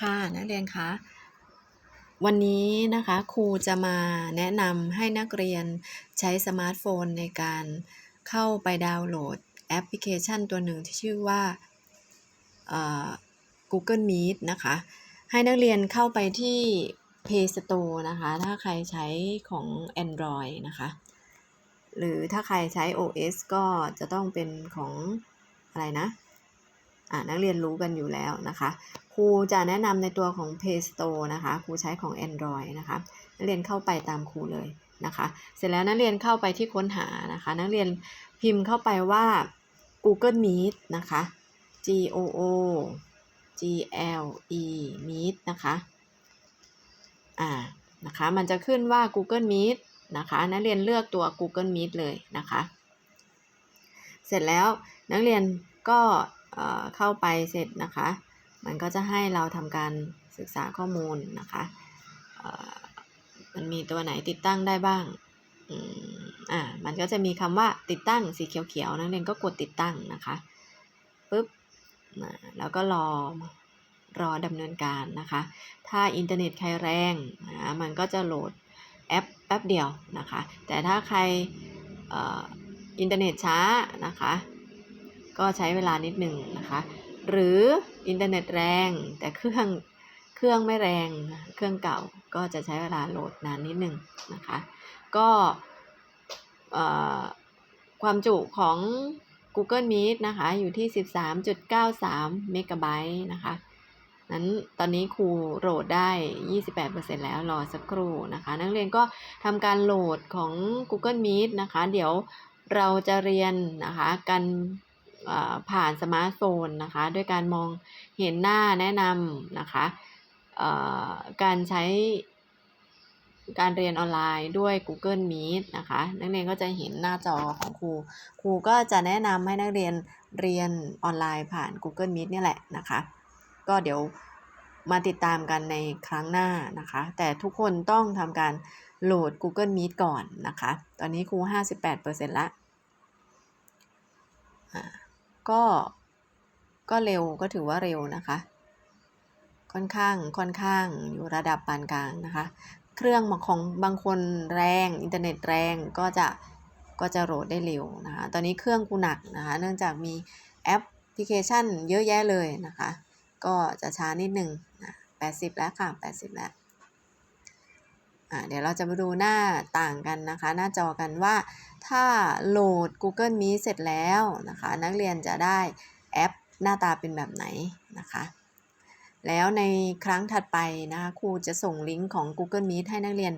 ค่ะนักเรียนคะวันนี้นะคะครูจะมาแนะนำให้นักเรียนใช้สมาร์ทโฟนในการเข้าไปดาวน์โหลดแอปพลิเคชันตัวหนึ่งที่ชื่อว่าเอ่อ Google Meet นะคะ ให้นักเรียนเข้าไปที่ Play Store นะคะ ถ้าใครใช้ของ Android นะคะ หรือถ้าใครใช้ OS ก็จะต้องเป็นของอะไรนะ นักเรียนรู้กันอยู่แล้วนะคะครูจะแนะนำในตัวของ Play Store นะคะครูใช้ของ Android นะคะนักเรียนเข้าไปตามครูเลยนะคะ เสร็จแล้วนักเรียนเข้าไปที่ค้นหานะคะ นักเรียนพิมพ์เข้าไปว่า Google Meet นะคะ G O O G L E Meet นะคะอ่านะคะมันจะขึ้นว่า Google Meet นะคะนักเรียนเลือกตัว Google Meet เลยนะคะ เสร็จแล้วนักเรียนก็ เข้าไปเสร็จนะคะ มันก็จะให้เราทำการศึกษาข้อมูลนะคะมันมีตัวไหนติดตั้งได้บ้างอ่ามันก็จะมีคำว่าติดตั้งสีเขียวๆนักเรียนก็กดติดตั้งนะคะปุ๊บแล้วก็รอรอดำเนินการนะคะ ถ้าอินเทอร์เน็ตใครแรงนะมันก็จะโหลดแอปแป๊บเดียวนะคะ แต่ถ้าใครอินเทอร์เน็ตช้านะคะ ก็ใช้เวลานิดหนึ่งนะคะ หรืออินเทอร์เน็ตแรง แต่เครื่องเครื่องไม่แรงเครื่องเก่าก็จะใช้เวลาโหลดนานนิดหนึ่งนะคะ ก็ความจุของ Google Meet นะคะ อยู่ที่ 13.93 เมกะไบต์นะคะนั้นตอนนี้ครูโหลดได้ 28%แล้วรอสักครู่นะคะ นักเรียนก็ทำการโหลดของ Google Meet นะคะ เดี๋ยวเราจะเรียนนะคะ กัน ผ่านสมาร์ทโฟนนะคะด้วยการมองเห็นหน้าแนะนำนะคะการใช้การเรียนออนไลน์ด้วย Google Meet นะคะ นักเรียนก็จะเห็นหน้าจอของครู ครูก็จะแนะนำให้นักเรียนเรียนออนไลน์ผ่าน Google Meet นี่แหละนะคะ ก็เดี๋ยวมาติดตามกันในครั้งหน้านะคะ แต่ทุกคนต้องทำการโหลด Google Meet ก่อนนะคะ ตอนนี้ครู 58%ละ ก็ ก็เร็วก็ถือว่าเร็วนะคะ ค่อนข้างค่อนข้างอยู่ระดับปานกลางนะคะ เครื่องของบางคนแรงอินเทอร์เน็ตแรงก็จะก็จะโหลดได้เร็วนะคะ ตอนนี้เครื่องกูหนักนะคะ เนื่องจากมีแอปพลิเคชันเยอะแยะเลยนะคะ ก็จะช้านิดหนึ่งนะ80 แล้วค่ะ 80 แล้วเดี๋ยวเราจะมาดูหน้าต่างกันนะคะ หน้าจอกันว่า ถ้าโหลด Google Meet เสร็จแล้วนะคะ นักเรียนจะได้แอปหน้าตาเป็นแบบไหนนะคะ แล้วในครั้งถัดไปนะคะครูจะส่งลิงก์ของ Google Meet ให้นักเรียน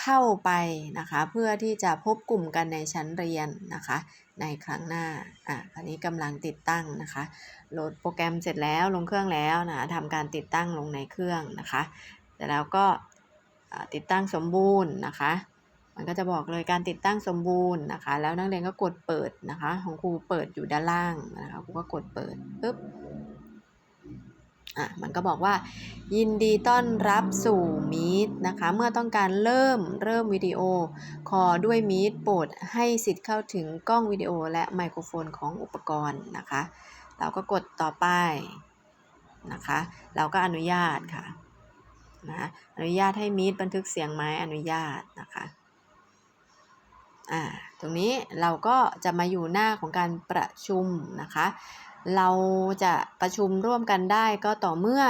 เข้าไปนะคะ เพื่อที่จะพบกลุ่มกันในชั้นเรียนนะคะ ในครั้งหน้าอะอันนี้กำลังติดตั้งนะคะ โหลดโปรแกรมเสร็จแล้วลงเครื่องแล้วนะทำการติดตั้งลงในเครื่องนะคะแต่แล้วก็ติดตั้งสมบูรณ์นะคะ มันก็จะบอกเลยการติดตั้งสมบูรณ์นะคะ แล้วนักเรียนก็กดเปิดนะคะ ของครูเปิดอยู่ด้านล่างนะคะครูก็กดเปิดปุ๊บอะมันก็บอกว่า ยินดีต้อนรับสู่มีดนะคะ เมื่อต้องการเริ่มเริ่มวิดีโอคอด้วยมีดโปรดให้สิทธิ์เข้าถึงกล้องวิดีโอและไมโครโฟนของอุปกรณ์นะคะ เราก็กดต่อไปนะคะ เราก็อนุญาตค่ะนะอนุญาตให้มีดบันทึกเสียงไหมอนุญาตนะคะ อ่าตรงนี้เราก็จะมาอยู่หน้าของการประชุมนะคะ เราจะประชุมร่วมกันได้ก็ต่อเมื่อ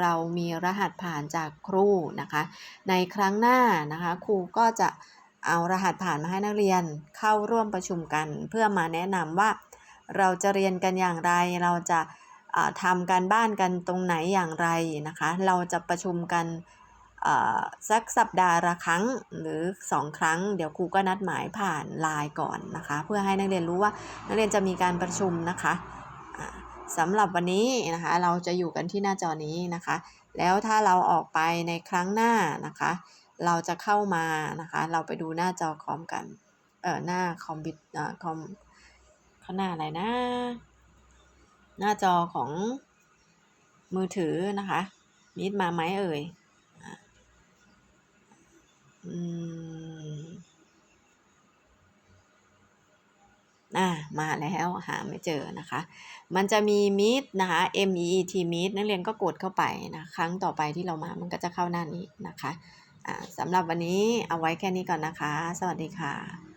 เรามีรหัสผ่านจากครูนะคะ ในครั้งหน้านะคะ ครูก็จะเอารหัสผ่านมาให้นักเรียนเข้าร่วมประชุมกัน เพื่อมาแนะนำว่าเราจะเรียนกันอย่างไร เราจะทำการบ้านกันตรงไหนอย่างไรนะคะ เราจะประชุมกัน สักสัปดาห์ละครั้งหรือ 2 ครั้ง เดี๋ยวครูก็นัดหมายผ่านไลน์ก่อนนะคะ เพื่อให้นักเรียนรู้ว่านักเรียนจะมีการประชุมนะคะสำหรับวันนี้นะคะเราจะอยู่กันที่หน้าจอนี้นะคะ แล้วถ้าเราออกไปในครั้งหน้านะคะ เราจะเข้ามานะคะ เราไปดูหน้าจอคอมกันเออหน้าคอมพิวเอร์คอมข้างหน้าอะไรนะ หน้าจอของมือถือนะคะมิดมาไหมเอ่ย อ่ามาแล้วหาไม่เจอนะคะ มันจะมี meet นะคะ M E E T meet นักเรียนก็กดเข้าไปนะครั้งต่อไปที่เรามามันก็จะเข้าหน้านี้นะคะ อ่าสำหรับวันนี้เอาไว้แค่นี้ก่อนนะคะ สวัสดีค่ะ